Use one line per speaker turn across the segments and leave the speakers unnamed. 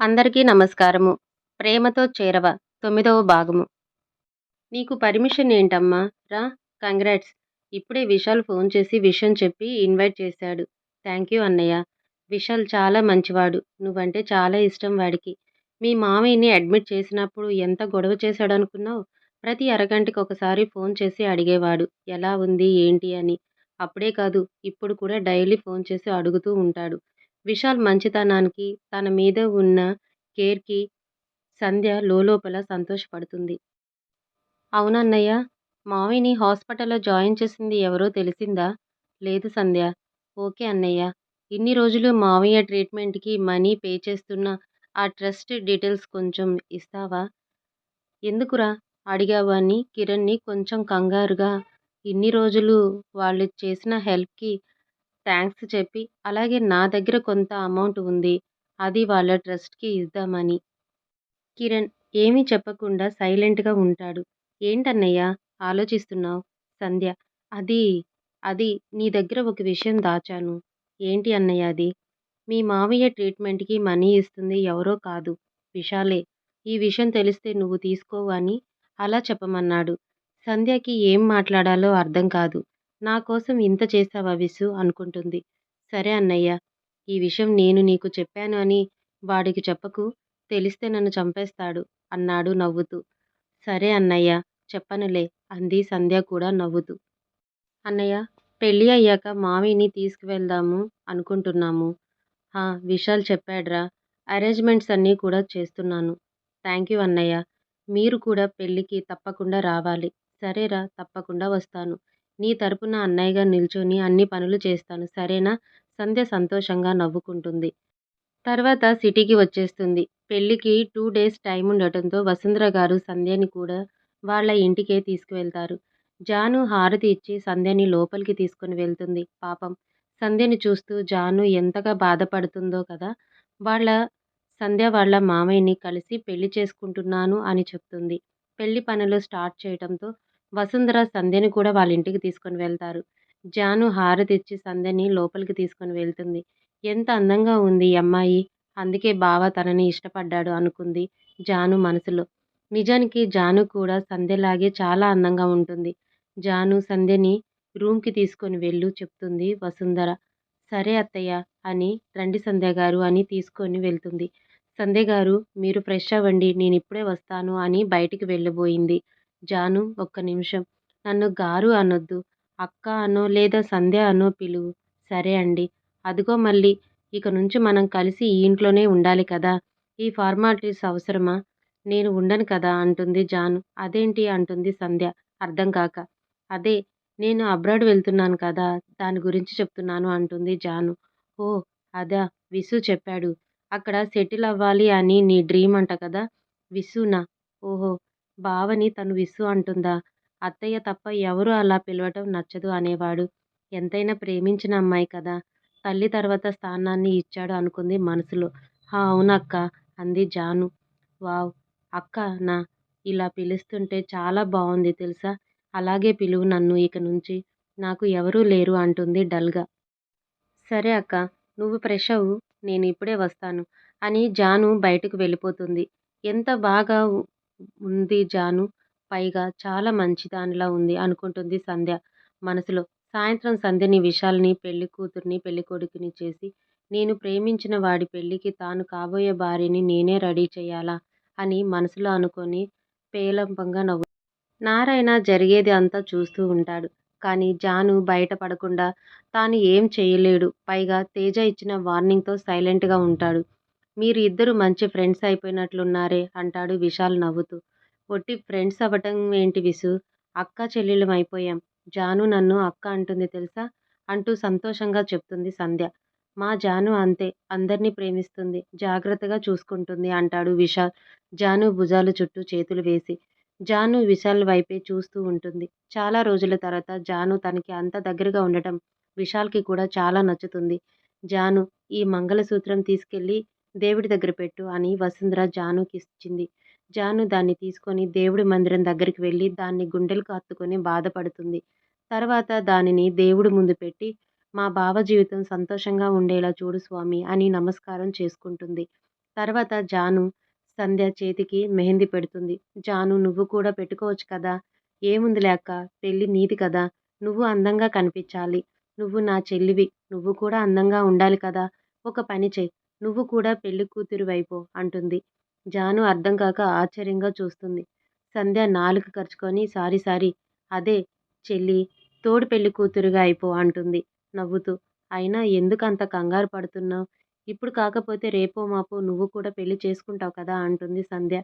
అందరికీ నమస్కారము. ప్రేమతో చేరవ తొమ్మిదవ భాగము. నీకు పర్మిషన్ ఏంటమ్మా? రా కంగ్రాట్స్. ఇప్పుడే విశాల్ ఫోన్ చేసి విషయం చెప్పి ఇన్వైట్ చేశాడు. థ్యాంక్ యూ అన్నయ్య. విశాల్ చాలా మంచివాడు. నువ్వంటే చాలా ఇష్టం వాడికి. మీ మామయ్యని అడ్మిట్ చేసినప్పుడు ఎంత గొడవ చేశాడు అనుకున్నావు ప్రతి అరగంటకి ఒకసారి ఫోన్ చేసి అడిగేవాడు. ఎలా ఉంది? ఏంటి అని. అప్పుడే కాదు ఇప్పుడు కూడా డైలీ ఫోన్ చేసి అడుగుతూ ఉంటాడు. విశాల్ మంచితనానికి తన మీద ఉన్న కేర్కి సంధ్య లోలోపల సంతోషపడుతుంది. అవునన్నయ్య మావిని హాస్పిటల్లో జాయిన్ చేసింది ఎవరో తెలిసిందా? లేదు సంధ్య. ఓకే అన్నయ్య. ఇన్ని రోజులు మావయ్య ట్రీట్మెంట్కి మనీ పే చేస్తున్న ఆ ట్రస్ట్ డీటెయిల్స్ కొంచెం ఇస్తావా? ఎందుకురా? అడిగావు కిరణ్ని కొంచెం కంగారుగా. ఇన్ని రోజులు వాళ్ళు చేసిన హెల్ప్కి థ్యాంక్స్ చెప్పి అలాగే నా దగ్గర కొంత అమౌంట్ ఉంది అది వాళ్ళ ట్రస్ట్కి ఇద్దామని. కిరణ్ ఏమీ చెప్పకుండా సైలెంట్గా ఉంటాడు. ఏంటన్నయ్య ఆలోచిస్తున్నావు? సంధ్య అది అది నీ దగ్గర ఒక విషయం దాచాను. ఏంటి అన్నయ్య అది? మీ మావయ్య ట్రీట్మెంట్కి మనీ ఇస్తుంది ఎవరో కాదు. విశాలే ఈ విషయం తెలిస్తే నువ్వు తీసుకోవని అని అలా చెప్పమన్నాడు. సంధ్యకి ఏం మాట్లాడాలో అర్థం కాదు. నా కోసం ఇంత చేసావా విసు అనుకుంటుంది. సరే అన్నయ్య ఈ విషయం నేను నీకు చెప్పాను అని వాడికి చెప్పకు తెలిస్తే నన్ను చంపేస్తాడు అన్నాడు నవ్వుతూ. సరే అన్నయ్య చెప్పనులే అంది సంధ్య కూడా నవ్వుతూ. అన్నయ్య పెళ్ళి అయ్యాక మావిని తీసుకువెళ్దాము అనుకుంటున్నాము. హా విశాల్ చెప్పాడ్రా అరేంజ్మెంట్స్ అన్నీ కూడా చేస్తున్నాను. థ్యాంక్ యూ అన్నయ్య మీరు కూడా పెళ్ళికి తప్పకుండా రావాలి. సరేరా తప్పకుండా వస్తాను. నీ తరపున అన్నయ్యగా నిల్చొని అన్ని పనులు చేస్తాను. సరేనా? సంధ్య సంతోషంగా నవ్వుకుంటుంది. తర్వాత సిటీకి వచ్చేస్తుంది. పెళ్ళికి టూ డేస్ టైం ఉండటంతో వసుంధర గారు సంధ్యని కూడా వాళ్ళ ఇంటికే తీసుకువెళ్తారు. జాను హారతి ఇచ్చి సంధ్యని లోపలికి తీసుకుని వెళ్తుంది. పాపం సంధ్యని చూస్తూ జాను ఎంతగా బాధపడుతుందో కదా! వాళ్ళ సంధ్య వాళ్ళ మామయ్యని కలిసి పెళ్ళి చేసుకుంటున్నాను అని చెప్తుంది. పెళ్ళి పనులు స్టార్ట్ చేయడంతో వసుంధర సంధ్యని కూడా వాళ్ళ ఇంటికి తీసుకొని వెళ్తారు. జాను హారతిచ్చి సంధ్యని లోపలికి తీసుకొని వెళ్తుంది. ఎంత అందంగా ఉంది ఈ అమ్మాయి. అందుకే బావ తనని ఇష్టపడ్డాడు అనుకుంది జాను మనసులో. నిజానికి జాను కూడా సంధ్యలాగే చాలా అందంగా ఉంటుంది. జాను సంధ్యని రూమ్కి తీసుకొని వెళ్ళు చెప్తుంది వసుంధర. సరే అత్తయ్య అని రండి సంధ్య గారు అని తీసుకొని వెళ్తుంది. సంధ్య గారు మీరు ఫ్రెష్ అవ్వండి నేను ఇప్పుడే వస్తాను అని బయటికి వెళ్ళబోయింది. జాను ఒక్క నిమిషం. నన్ను గారు అనొద్దు. అక్క అనో లేదా సంధ్య అనో పిలువు. సరే అండి. అదిగో మళ్ళీ. ఇక నుంచి మనం కలిసి ఈ ఇంట్లోనే ఉండాలి కదా. ఈ ఫార్మాలిటీస్ అవసరమా? నేను ఉండను కదా అంటుంది జాను. అదేంటి అంటుంది సంధ్య. అర్థం కాక. అదే నేను అబ్రాడ్ వెళ్తున్నాను కదా. దాని గురించి చెప్తున్నాను అంటుంది జాను. ఓ అదా. విసు చెప్పాడు. అక్కడ సెటిల్ అవ్వాలి అని నీ డ్రీమ్ అంట కదా. విసునా? ఓహో. బావని తను విసు అంటుందా? అత్తయ్య తప్ప ఎవరు అలా పిలవటం నచ్చదు అనేవాడు. ఎంతైనా ప్రేమించిన అమ్మాయి కదా. తల్లి తర్వాత స్థానాన్ని ఇచ్చాడు అనుకుంది మనసులో. హా అవునక్క అంది జాను. వావ్ అక్క నా. ఇలా పిలుస్తుంటే చాలా బాగుంది తెలుసా? అలాగే పిలువు నన్ను ఇక నుంచి. నాకు ఎవరూ లేరు అంటుంది డల్గా. సరే అక్క నువ్వు ఫ్రెష్ అవ్వు నేను ఇప్పుడే వస్తాను అని జాను బయటకు వెళ్ళిపోతుంది. ఎంత బాగా ఉంది జాను. పైగా చాలా మంచిదానిలా ఉంది అనుకుంటుంది సంధ్య. మనసులో సాయంత్రం సంధ్యని విశాల్ని పెళ్ళి కూతుర్ని పెళ్ళి కొడుకుని చేసి నేను ప్రేమించిన వాడి పెళ్ళికి తాను కాబోయే భార్యని నేనే రెడీ చేయాలా? అని మనసులో అనుకొని పేలంపంగా నవ్వు నారాయణ జరిగేది అంతా చూస్తూ ఉంటాడు. కానీ జాను బయటపడకుండా తాను ఏం చేయలేడు. పైగా తేజ ఇచ్చిన వార్నింగ్తో సైలెంట్గా ఉంటాడు. మీరు ఇద్దరు మంచి ఫ్రెండ్స్ అయిపోయినట్లున్నారే అంటాడు విశాల్ నవ్వుతూ. ఒట్టి ఫ్రెండ్స్ అవ్వటం ఏంటి విసు? అక్క చెల్లెళ్ళం అయిపోయాం. జాను నన్ను అక్క అంటుంది తెలుసా? అంటూ సంతోషంగా చెప్తుంది సంధ్య. మా జాను అంతే అందరినీ ప్రేమిస్తుంది జాగ్రత్తగా చూసుకుంటుంది అంటాడు విశాల్. జాను భుజాలు చుట్టూ చేతులు వేసి. జాను విశాల్ వైపే చూస్తూ ఉంటుంది. చాలా రోజుల తర్వాత జాను తనకి అంత దగ్గరగా ఉండటం విశాల్కి కూడా చాలా నచ్చుతుంది. జాను ఈ మంగళసూత్రం తీసుకెళ్ళి దేవుడి దగ్గర పెట్టు అని వసుంధర జానుకి ఇచ్చింది జాను దాన్ని తీసుకొని దేవుడి మందిరం దగ్గరికి వెళ్ళి దాన్ని గుండెలకు హత్తుకొని బాధపడుతుంది తర్వాత దానిని దేవుడి ముందు పెట్టి మా బావ జీవితం సంతోషంగా ఉండేలా చూడు స్వామి అని నమస్కారం చేసుకుంటుంది తర్వాత జాను సంధ్య చేతికి మెహందీ పెడుతుంది. జాను నువ్వు కూడా పెట్టుకోవచ్చు కదా! ఏముంది లేక పెళ్ళి నీది కదా! నువ్వు అందంగా కనిపించాలి. నువ్వు నా చెల్లివి. నువ్వు కూడా అందంగా ఉండాలి కదా! ఒక పని చేయి నువ్వు కూడా పెళ్ళి కూతురివైపో అంటుంది. జాను అర్థం కాక ఆశ్చర్యంగా చూస్తుంది. సంధ్య నాలుక ఖర్చుకొని సారీ సారీ అదే చెల్లీ! తోడు పెళ్ళికూతురుగా అయిపో అంటుంది నవ్వుతూ. అయినా ఎందుకంత కంగారు పడుతున్నావ్? ఇప్పుడు కాకపోతే రేపో మాపో నువ్వు కూడా పెళ్ళి చేసుకుంటావ్ కదా అంటుంది సంధ్య.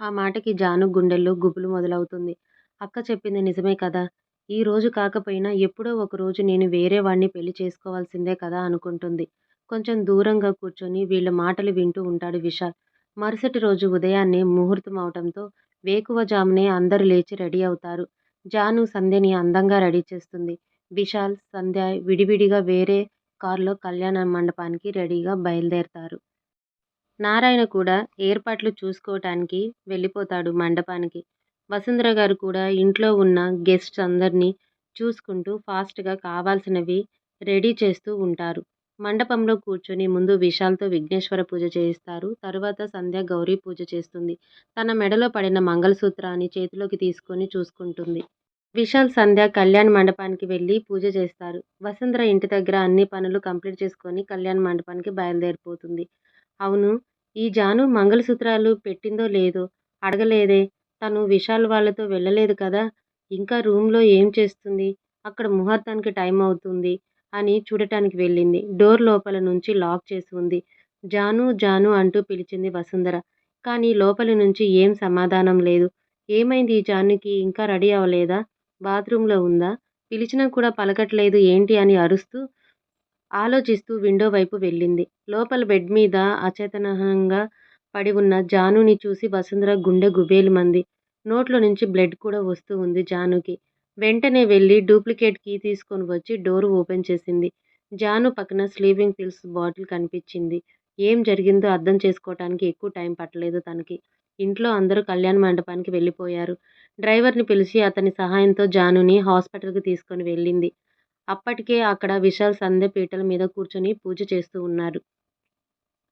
ఆ మాటకి జాను గుండెల్లో గుబులు మొదలవుతుంది. అక్క చెప్పింది నిజమే కదా! ఈ రోజు కాకపోయినా ఎప్పుడో ఒకరోజు నేను వేరే వాడిని పెళ్ళి చేసుకోవాల్సిందే కదా అనుకుంటుంది. కొంచెం దూరంగా కూర్చొని వీళ్ళ మాటలు వింటూ ఉంటాడు విశాల్. మరుసటి రోజు ఉదయాన్నే ముహూర్తం అవటంతో వేకువజామునే అందరూ లేచి రెడీ అవుతారు. జాను సంధ్యని అందంగా రెడీ చేస్తుంది. విశాల్, సంధ్య విడివిడిగా వేరే కారులో కళ్యాణ మండపానికి రెడీగా బయలుదేరతారు. నారాయణ కూడా ఏర్పాట్లు చూసుకోవటానికి వెళ్ళిపోతాడు మండపానికి. వసుంధర గారు కూడా ఇంట్లో ఉన్న గెస్ట్స్ అందరినీ చూసుకుంటూ ఫాస్ట్గా కావాల్సినవి రెడీ చేస్తూ ఉంటారు. మండపంలో కూర్చొని ముందు విశాల్తో విఘ్నేశ్వర పూజ చేయిస్తారు. తరువాత సంధ్య గౌరీ పూజ చేస్తుంది. తన మెడలో పడిన మంగళసూత్రాన్ని చేతిలోకి తీసుకొని చూసుకుంటుంది. విశాల్, సంధ్య కళ్యాణ్ మండపానికి వెళ్ళి పూజ చేస్తారు. వసుంధర ఇంటి దగ్గర అన్ని పనులు కంప్లీట్ చేసుకొని కళ్యాణ్ మండపానికి బయలుదేరిపోతుంది. అవును ఈ జాను మంగళసూత్రాలు పెట్టిందో లేదో అడగలేదే తను విశాల్ వాళ్ళతో వెళ్ళలేదు కదా! ఇంకా రూమ్లో ఏం చేస్తుంది? అక్కడ ముహూర్తానికి టైం అవుతుంది అని చూడటానికి వెళ్ళింది. డోర్ లోపల నుంచి లాక్ చేసి ఉంది. జాను జాను అంటూ పిలిచింది వసుంధర. కానీ లోపలి నుంచి ఏం సమాధానం లేదు. ఏమైంది ఈ జానుకి ఇంకా రెడీ అవలేదా? బాత్రూంలో ఉందా? పిలిచినా కూడా పలకట్లేదు ఏంటి అని అరుస్తూ ఆలోచిస్తూ విండో వైపు వెళ్ళింది. లోపల బెడ్ మీద అచేతనంగా పడి ఉన్న జానుని చూసి వసుంధర గుండె గుబేలుమంది. నోట్లో నుంచి బ్లడ్ కూడా వస్తూ ఉంది జానుకి. వెంటనే వెళ్ళి డూప్లికేట్ కీ తీసుకొని వచ్చి డోర్ ఓపెన్ చేసింది. జాను పక్కన స్లీపింగ్ పిల్స్ బాటిల్ కనిపించింది. ఏం జరిగిందో అర్థం చేసుకోవటానికి ఎక్కువ టైం పట్టలేదు తనకి. ఇంట్లో అందరూ కళ్యాణ మండపానికి వెళ్ళిపోయారు. డ్రైవర్ని పిలిచి అతని సహాయంతో జానుని హాస్పిటల్కి తీసుకొని వెళ్ళింది. అప్పటికే అక్కడ విశాల్, సంధ్య పీటల మీద కూర్చొని పూజ చేస్తూ ఉన్నారు.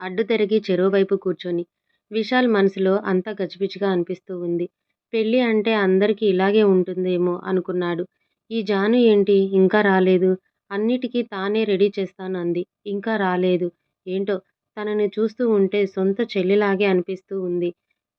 అడ్డు తిరిగి చెరోవైపు కూర్చొని. విశాల్ మనసులో అంతా గజిబిజిగా అనిపిస్తూ ఉంది. పెళ్ళి అంటే అందరికీ ఇలాగే ఉంటుందేమో అనుకున్నాడు. ఈ జాను ఏంటి ఇంకా రాలేదు? అన్నిటికీ తానే రెడీ చేస్తాను అంది. ఇంకా రాలేదు. ఏంటో తనని చూస్తూ ఉంటే సొంత చెల్లిలాగే అనిపిస్తూ ఉంది.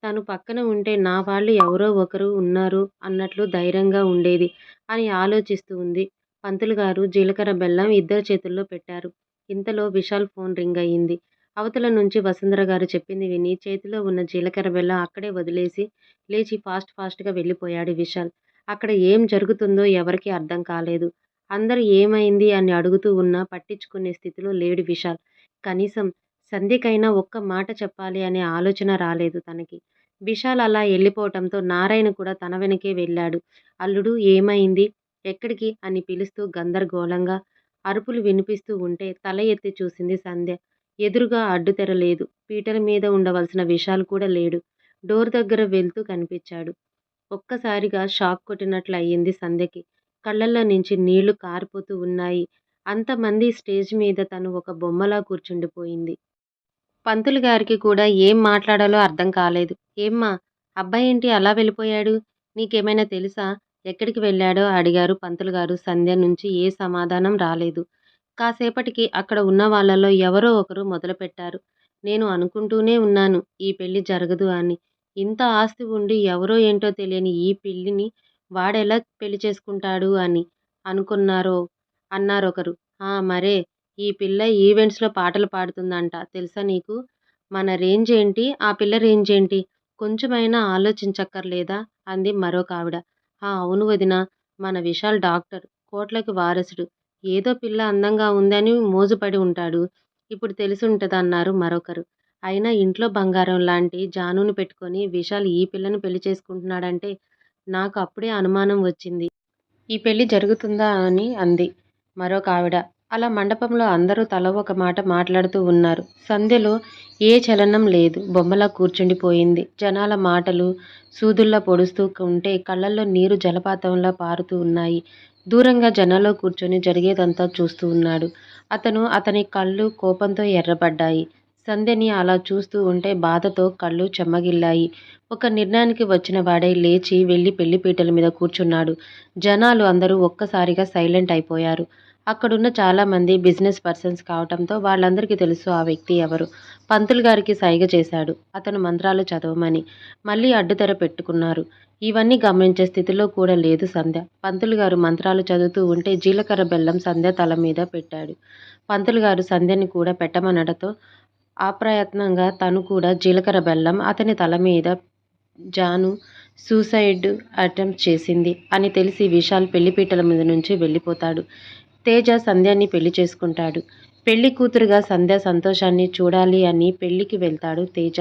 తను పక్కన ఉంటే నా వాళ్ళు ఎవరో ఒకరు ఉన్నారు అన్నట్లు ధైర్యంగా ఉండేది అని ఆలోచిస్తూ ఉంది. పంతులుగారు జీలకర్ర బెల్లం ఇద్దరి చేతుల్లో పెట్టారు. ఇంతలో విశాల్ ఫోన్ రింగ్ అయింది. అవతల నుంచి వసుంధర గారు చెప్పింది విని చేతిలో ఉన్న జీలకర్ర బెల్ల అక్కడే వదిలేసి లేచి ఫాస్ట్ ఫాస్ట్గా వెళ్ళిపోయాడు విశాల్. అక్కడ ఏం జరుగుతుందో ఎవరికీ అర్థం కాలేదు. అందరూ ఏమైంది అని అడుగుతూ ఉన్నా పట్టించుకునే స్థితిలో లేడు విశాల్. కనీసం సంధ్యకైనా ఒక్క మాట చెప్పాలి అనే ఆలోచన రాలేదు తనకి. విశాల్ అలా వెళ్ళిపోవటంతో నారాయణ కూడా తన వెనకే వెళ్ళాడు. అల్లుడు ఏమైంది? ఎక్కడికి? అని పిలుస్తూ గందరగోళంగా అరుపులు వినిపిస్తూ ఉంటే తల ఎత్తి చూసింది సంధ్య. ఎదురుగా అడ్డుతెర లేదు. పీటల మీద ఉండవలసిన విశాల్ కూడా లేడు. డోర్ దగ్గర వెళ్తూ కనిపించాడు. ఒక్కసారిగా షాక్ కొట్టినట్లు అయింది సంధ్యకి. కళ్ళల్లో నుంచి నీళ్ళు కారిపోతూ ఉన్నాయి. అంతమంది స్టేజ్ మీద తను ఒక బొమ్మలా కూర్చుండిపోయింది. పంతులుగారికి కూడా ఏం మాట్లాడాలో అర్థం కాలేదు. ఏమ్మా! అబ్బాయేంటి అలా వెళ్ళిపోయాడు? నీకేమైనా తెలుసా? ఎక్కడికి వెళ్ళాడో అడిగారు పంతులుగారు సంధ్య నుంచి ఏ సమాధానం రాలేదు. కాసేపటికి అక్కడ ఉన్నవాళ్ళలో ఎవరో ఒకరు మొదలుపెట్టారు. నేను అనుకుంటూనే ఉన్నాను ఈ పెళ్ళి జరగదు అని. ఇంత ఆస్తి ఉండి ఎవరో ఏంటో తెలియని ఈ పిల్లిని వాడెలా పెళ్ళి చేసుకుంటాడు అని అనుకున్నారో అన్నారొకరు. ఆ మరే ఈ పిల్ల ఈవెంట్స్లో పాటలు పాడుతుందంట తెలుసా నీకు? మన రేంజ్ ఏంటి? ఆ పిల్ల రేంజ్ ఏంటి? కొంచెమైనా ఆలోచించక్కర్లేదా? అంది మరొకావిడ. ఆ అవును వదినా! మన విశాల్ డాక్టర్. కోట్లకి వారసుడు. ఏదో పిల్ల అందంగా ఉందని మోజుపడి ఉంటాడు. ఇప్పుడు తెలిసుంటదన్నారు మరొకరు. అయినా ఇంట్లో బంగారం లాంటి జానుని పెట్టుకొని విశాల్ ఈ పిల్లను పెళ్ళి చేసుకుంటున్నాడంటే నాకు అప్పుడే అనుమానం వచ్చింది. ఈ పెళ్ళి జరుగుతుందా అని అంది మరొకావిడ. అలా మండపంలో అందరూ తల ఒక మాట మాట్లాడుతూ ఉన్నారు. సంధ్యలో ఏ చలనం లేదు. బొమ్మలా కూర్చుండిపోయింది. జనాల మాటలు సూదుల్లా పొడుస్తూ ఉంటే కళ్ళల్లో నీరు జలపాతంలా పారుతూ ఉన్నాయి. దూరంగా జనాల్లో కూర్చొని జరిగేదంతా చూస్తూ ఉన్నాడు. అతను అతని కళ్ళు కోపంతో ఎర్రబడ్డాయి. సంధ్యని అలా చూస్తూ ఉంటే బాధతో కళ్ళు చెమ్మగిల్లాయి. ఒక నిర్ణయానికి వచ్చిన వాడే లేచి వెళ్ళి పెళ్ళిపీటల మీద కూర్చున్నాడు. జనాలు అందరూ ఒక్కసారిగా సైలెంట్ అయిపోయారు. అక్కడున్న చాలామంది బిజినెస్ పర్సన్స్ కావటంతో వాళ్ళందరికీ తెలుసు ఆ వ్యక్తి ఎవరో. పంతులుగారికి సైగ చేశాడు అతను మంత్రాలు చదవమని. మళ్ళీ అడ్డుతెర పెట్టుకున్నారు. ఇవన్నీ గమనించే స్థితిలో కూడా లేదు సంధ్య. పంతులుగారు మంత్రాలు చదువుతూ ఉంటే జీలకర్ర బెల్లం సంధ్య తల మీద పెట్టాడు. పంతులుగారు సంధ్యని కూడా పెట్టమనడంతో అప్రయత్నంగా తను కూడా జీలకర్ర బెల్లం అతని తల మీద జాను సూసైడ్ అటెంప్ట్ చేసింది అని తెలిసి విశాల్ పెళ్ళిపీటల మీద నుంచి వెళ్ళిపోతాడు. తేజ సంధ్యాన్ని పెళ్ళి చేసుకుంటాడు. పెళ్ళి కూతురుగా సంధ్య సంతోషాన్ని చూడాలి అని పెళ్ళికి వెళ్తాడు తేజ.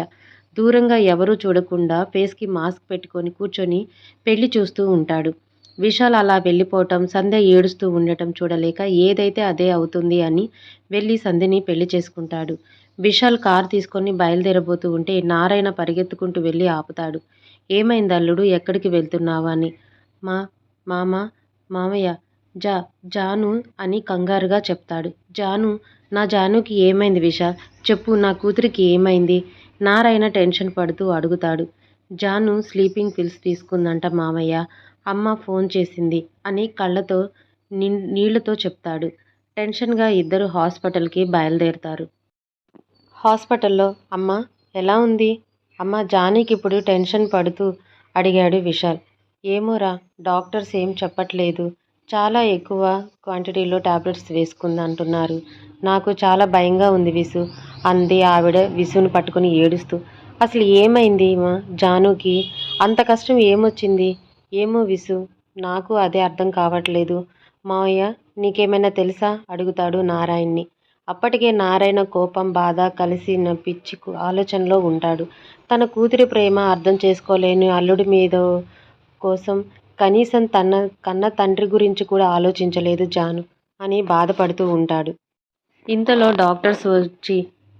దూరంగా ఎవరూ చూడకుండా ఫేస్కి మాస్క్ పెట్టుకొని కూర్చొని పెళ్ళి చూస్తూ ఉంటాడు. విశాల్ అలా వెళ్ళిపోవటం సంధ్య ఏడుస్తూ ఉండటం చూడలేక ఏదైతే అదే అవుతుంది అని వెళ్ళి సంధ్యని పెళ్ళి చేసుకుంటాడు. విశాల్ కారు తీసుకొని బయలుదేరబోతూ ఉంటే నారాయణ పరిగెత్తుకుంటూ వెళ్ళి ఆపుతాడు. ఏమైంది అల్లుడు ఎక్కడికి వెళ్తున్నావా అని. మా మామ మామయ్య జా జాను అని కంగారుగా చెప్తాడు. జాను నా జానుకి ఏమైంది విశాల్? చెప్పు నా కూతురికి ఏమైంది? నారాయణ టెన్షన్ పడుతూ అడుగుతాడు. జాను స్లీపింగ్ పిల్స్ తీసుకుందంట మామయ్య. అమ్మ ఫోన్ చేసింది అని కళ్ళతో నీళ్ళతో చెప్తాడు. టెన్షన్గా ఇద్దరు హాస్పిటల్కి బయలుదేరుతారు హాస్పిటల్లో అమ్మ ఎలా ఉంది? అమ్మ జానీకిప్పుడు టెన్షన్ పడుతూ అడిగాడు విశాల్. ఏమోరా డాక్టర్స్ ఏం చెప్పట్లేదు. చాలా ఎక్కువ క్వాంటిటీలో టాబ్లెట్స్ వేసుకుంది అంటున్నారు. నాకు చాలా భయంగా ఉంది విసు అంది ఆవిడ విసును పట్టుకుని ఏడుస్తూ. అసలు ఏమైంది మా జానుకి? అంత కష్టం ఏమొచ్చింది? ఏమో విసు నాకు అదే అర్థం కావట్లేదు. మావయ్య నీకేమైనా తెలుసా? అడుగుతాడు నారాయణ్ని. అప్పటికే నారాయణ కోపం, బాధ కలిసిన పిచ్చి ఆలోచనలో ఉంటాడు. తన కూతురి ప్రేమ అర్థం చేసుకోలేని అల్లుడి మీద కోసం కనీసం తన కన్న తండ్రి గురించి కూడా ఆలోచించలేదు జాను అని బాధపడుతూ ఉంటాడు. ఇంతలో డాక్టర్స్ వచ్చి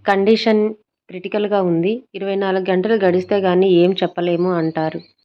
కండిషన్ క్రిటికల్గా ఉంది. ఇరవై నాలుగు గంటలు గడిస్తే కానీ ఏం చెప్పలేము అంటారు.